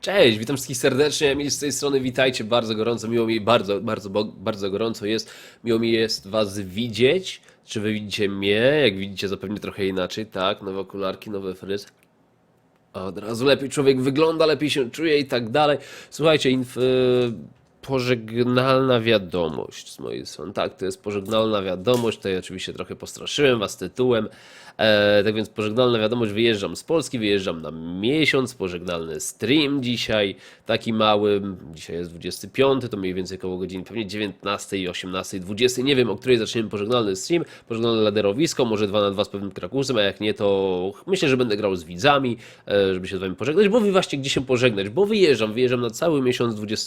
Cześć, witam wszystkich serdecznie, Emil z tej strony, witajcie bardzo gorąco, miło mi, bardzo, bardzo, bardzo gorąco jest, miło mi jest was widzieć, czy wy widzicie mnie, jak widzicie zapewne trochę inaczej, tak, nowe okularki, nowy fryz, od razu lepiej człowiek wygląda, lepiej się czuje i tak dalej. Słuchajcie, inf, pożegnalna wiadomość z mojej strony. Tak, to jest pożegnalna wiadomość. Tutaj oczywiście trochę postraszyłem was tytułem. E, tak więc pożegnalna wiadomość, wyjeżdżam z Polski, wyjeżdżam na miesiąc, pożegnalny stream dzisiaj, taki mały, dzisiaj jest 25, to mniej więcej koło godziny pewnie 19, 18, 20, nie wiem o której zaczniemy pożegnalny stream, pożegnalne laderowisko, może 2 na 2 z pewnym krakusem, a jak nie to myślę, że będę grał z widzami, e, żeby się z wami pożegnać, bo wy właśnie gdzie się pożegnać, bo wyjeżdżam, wyjeżdżam na cały miesiąc 26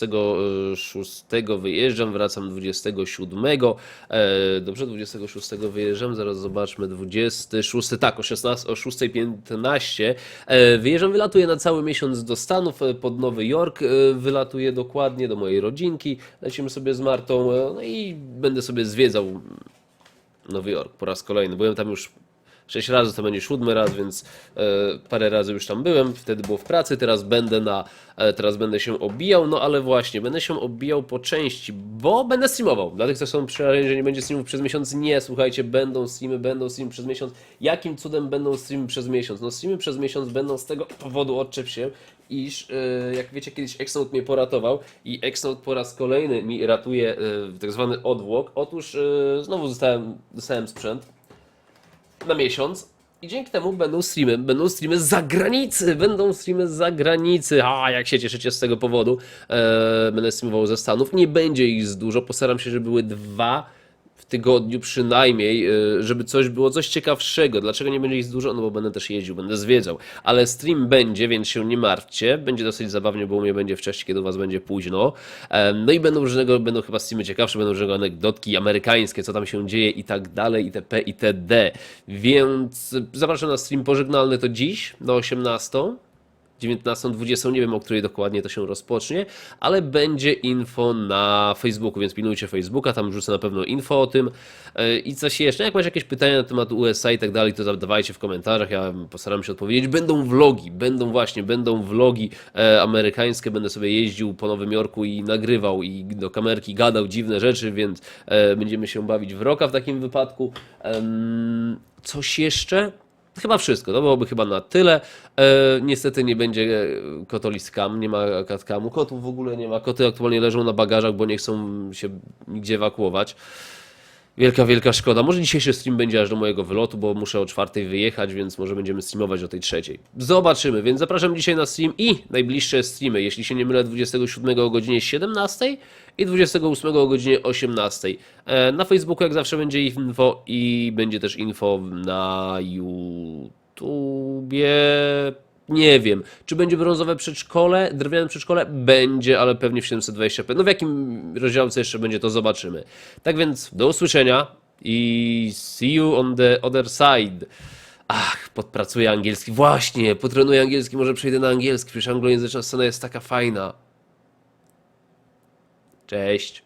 wyjeżdżam, wracam 27, e, dobrze, 26 wyjeżdżam, zaraz zobaczmy, 26, tak, o 16, o 6.15 e, wyjeżdżam, wylatuję na cały miesiąc do Stanów, e, pod Nowy Jork, wylatuję dokładnie do mojej rodzinki, lecimy sobie z Martą, no i będę sobie zwiedzał Nowy Jork po raz kolejny. Byłem tam już sześć razy, to będzie siódmy raz, więc e, parę razy już tam byłem. Wtedy było w pracy, teraz będę na, e, teraz będę się obijał, no ale właśnie, będę się obijał po części, bo będę streamował. Dla tych, co są przerażeni, że nie będzie streamów przez miesiąc, nie, słuchajcie, będą streamy, będą streamy przez miesiąc. Jakim cudem będą streamy przez miesiąc? No streamy przez miesiąc będą z tego powodu, odczep się, iż e, jak wiecie, kiedyś Exnote mnie poratował i Exnote po raz kolejny mi ratuje tak zwany odwłok. Otóż znowu zostałem, dostałem sprzęt na miesiąc. I dzięki temu będą streamy, będą streamy z zagranicy, będą streamy z zagranicy. A jak się cieszycie z tego powodu, e, będę streamował ze Stanów. Nie będzie ich z dużo, postaram się, żeby były dwa tygodniu przynajmniej, e, żeby coś było, coś ciekawszego. Dlaczego nie będzie ich dużo? No bo będę też jeździł, będę zwiedzał. Ale stream będzie, więc się nie martwcie. Będzie dosyć zabawnie, bo u mnie będzie wcześniej, kiedy u was będzie późno. No i będą różnego, będą chyba streamy ciekawsze, będą różnego anegdotki amerykańskie, co tam się dzieje i tak dalej, itp., itd. Więc zapraszam na stream pożegnalny to dziś, do 18. 19-20, nie wiem o której dokładnie to się rozpocznie, ale będzie info na Facebooku, więc pilnujcie Facebooka, tam wrzucę na pewno info o tym. Yy, I coś jeszcze, jak macie jakieś pytania na temat USA i tak dalej, to zadawajcie w komentarzach, ja postaram się odpowiedzieć. Będą vlogi, będą właśnie, będą vlogi e, amerykańskie, będę sobie jeździł po Nowym Jorku i nagrywał i do kamerki gadał dziwne rzeczy, więc e, będziemy się bawić w roka w takim wypadku. Coś jeszcze? Chyba wszystko, to byłoby chyba na tyle. E, niestety nie będzie kotoliskam, nie ma katkamu. Kotów w ogóle nie ma. Koty aktualnie leżą na bagażach, bo nie chcą się nigdzie ewakuować. Wielka, wielka szkoda. Może dzisiejszy stream będzie aż do mojego wylotu, bo muszę o czwartej wyjechać, więc może będziemy streamować o tej trzeciej. Zobaczymy, więc zapraszam dzisiaj na stream i najbliższe streamy. Jeśli się nie mylę, 27 o godzinie 17 i 28 o godzinie 18. E, Na Facebooku jak zawsze będzie info i będzie też info na YouTubie. Nie wiem, czy będzie brązowe przedszkole, drewniane przedszkole? Będzie, ale pewnie w 720p. No w jakim rozdziałce jeszcze będzie, to zobaczymy. Tak więc do usłyszenia i see you on the other side. Ach, podpracuję angielski. Właśnie, potrenuję angielski, może przejdę na angielski, przecież anglojęzyczna scena jest taka fajna. Cześć.